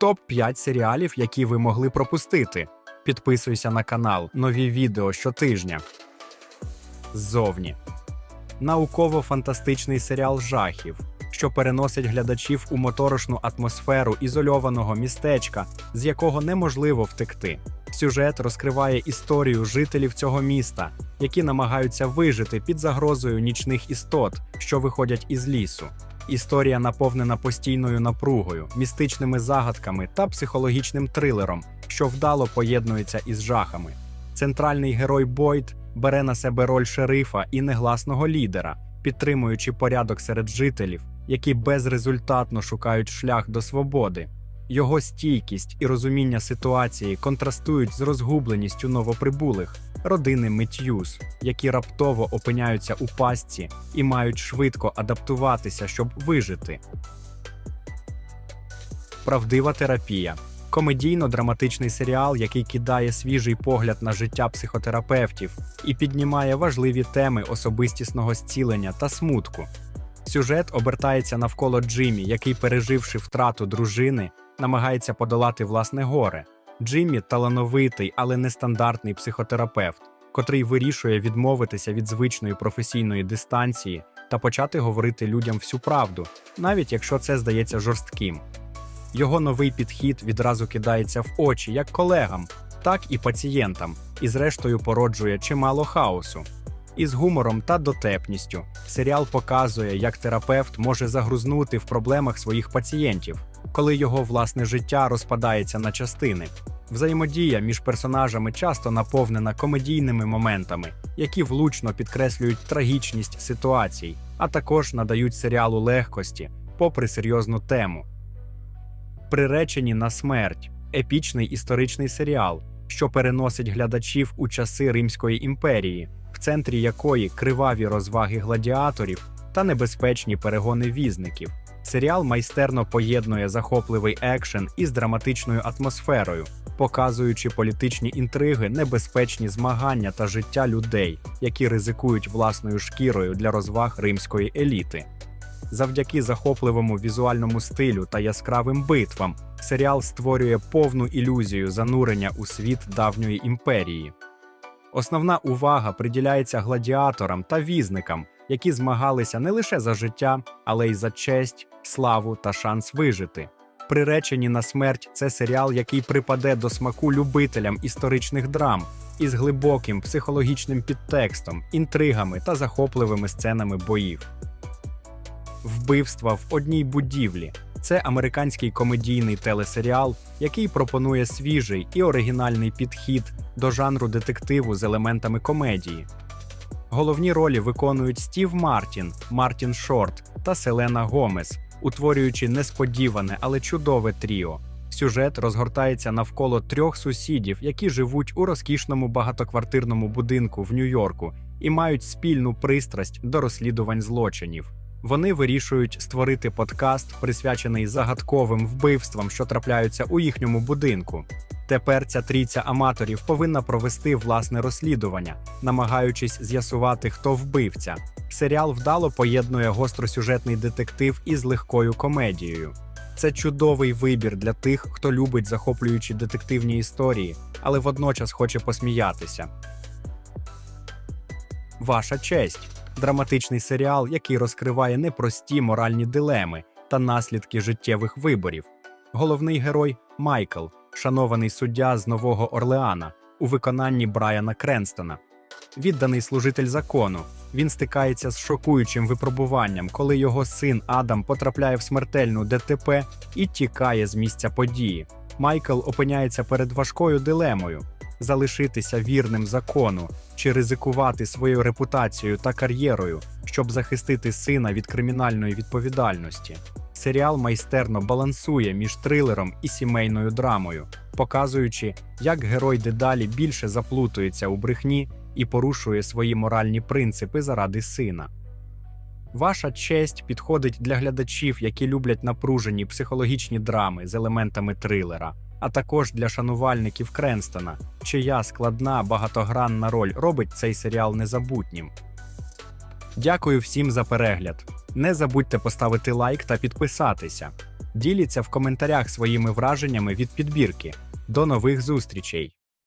Топ-5 серіалів, які ви могли пропустити. Підписуйся на канал, нові відео щотижня. Ззовні. Науково-фантастичний серіал жахів, що переносить глядачів у моторошну атмосферу ізольованого містечка, з якого неможливо втекти. Сюжет розкриває історію жителів цього міста, які намагаються вижити під загрозою нічних істот, що виходять із лісу. Історія наповнена постійною напругою, містичними загадками та психологічним трилером, що вдало поєднується із жахами. Центральний герой Бойд бере на себе роль шерифа і негласного лідера, підтримуючи порядок серед жителів, які безрезультатно шукають шлях до свободи. Його стійкість і розуміння ситуації контрастують з розгубленістю новоприбулих родини Мит'юз, які раптово опиняються у пастці і мають швидко адаптуватися, щоб вижити. Правдива терапія комедійно-драматичний серіал, який кидає свіжий погляд на життя психотерапевтів і піднімає важливі теми особистісного зцілення та смутку. Сюжет обертається навколо Джиммі, який, переживши втрату дружини, намагається подолати власне горе. Джиммі талановитий, але нестандартний психотерапевт, котрий вирішує відмовитися від звичної професійної дистанції та почати говорити людям всю правду, навіть якщо це здається жорстким. Його новий підхід відразу кидається в очі як колегам, так і пацієнтам, і зрештою породжує чимало хаосу. Із гумором та дотепністю серіал показує, як терапевт може загрузнути в проблемах своїх пацієнтів, коли його власне життя розпадається на частини. Взаємодія між персонажами часто наповнена комедійними моментами, які влучно підкреслюють трагічність ситуацій, а також надають серіалу легкості, попри серйозну тему. Приречені на смерть епічний історичний серіал, що переносить глядачів у часи Римської імперії, в центрі якої криваві розваги гладіаторів та небезпечні перегони візників. Серіал майстерно поєднує захопливий екшен із драматичною атмосферою, показуючи політичні інтриги, небезпечні змагання та життя людей, які ризикують власною шкірою для розваг римської еліти. Завдяки захопливому візуальному стилю та яскравим битвам серіал створює повну ілюзію занурення у світ давньої імперії. Основна увага приділяється гладіаторам та візникам, які змагалися не лише за життя, але й за честь, славу та шанс вижити. Приречені на смерть це серіал, який припаде до смаку любителям історичних драм із глибоким психологічним підтекстом, інтригами та захопливими сценами боїв. Вбивства в одній будівлі це американський комедійний телесеріал, який пропонує свіжий і оригінальний підхід до жанру детективу з елементами комедії. Головні ролі виконують Стів Мартін, Мартін Шорт та Селена Гомес, утворюючи несподіване, але чудове тріо. Сюжет розгортається навколо трьох сусідів, які живуть у розкішному багатоквартирному будинку в Нью-Йорку і мають спільну пристрасть до розслідувань злочинів. Вони вирішують створити подкаст, присвячений загадковим вбивствам, що трапляються у їхньому будинку. Тепер ця трійця аматорів повинна провести власне розслідування, намагаючись з'ясувати, хто вбивця. Серіал вдало поєднує гостросюжетний детектив із легкою комедією. Це чудовий вибір для тих, хто любить захоплюючі детективні історії, але водночас хоче посміятися. Ваша честь драматичний серіал, який розкриває непрості моральні дилеми та наслідки життєвих виборів. Головний герой Майкл, шанований суддя з Нового Орлеана у виконанні Брайана Кренстона. Відданий служитель закону, він стикається з шокуючим випробуванням, коли його син Адам потрапляє в смертельну ДТП і тікає з місця події. Майкл опиняється перед важкою дилемою залишитися вірним закону чи ризикувати своєю репутацією та кар'єрою, щоб захистити сина від кримінальної відповідальності. Серіал майстерно балансує між трилером і сімейною драмою, показуючи, як герой дедалі більше заплутується у брехні і порушує свої моральні принципи заради сина. Ваша честь підходить для глядачів, які люблять напружені психологічні драми з елементами трилера, а також для шанувальників Кренстона, чия складна багатогранна роль робить цей серіал незабутнім. Дякую всім за перегляд. Не забудьте поставити лайк та підписатися. Діліться в коментарях своїми враженнями від підбірки. До нових зустрічей!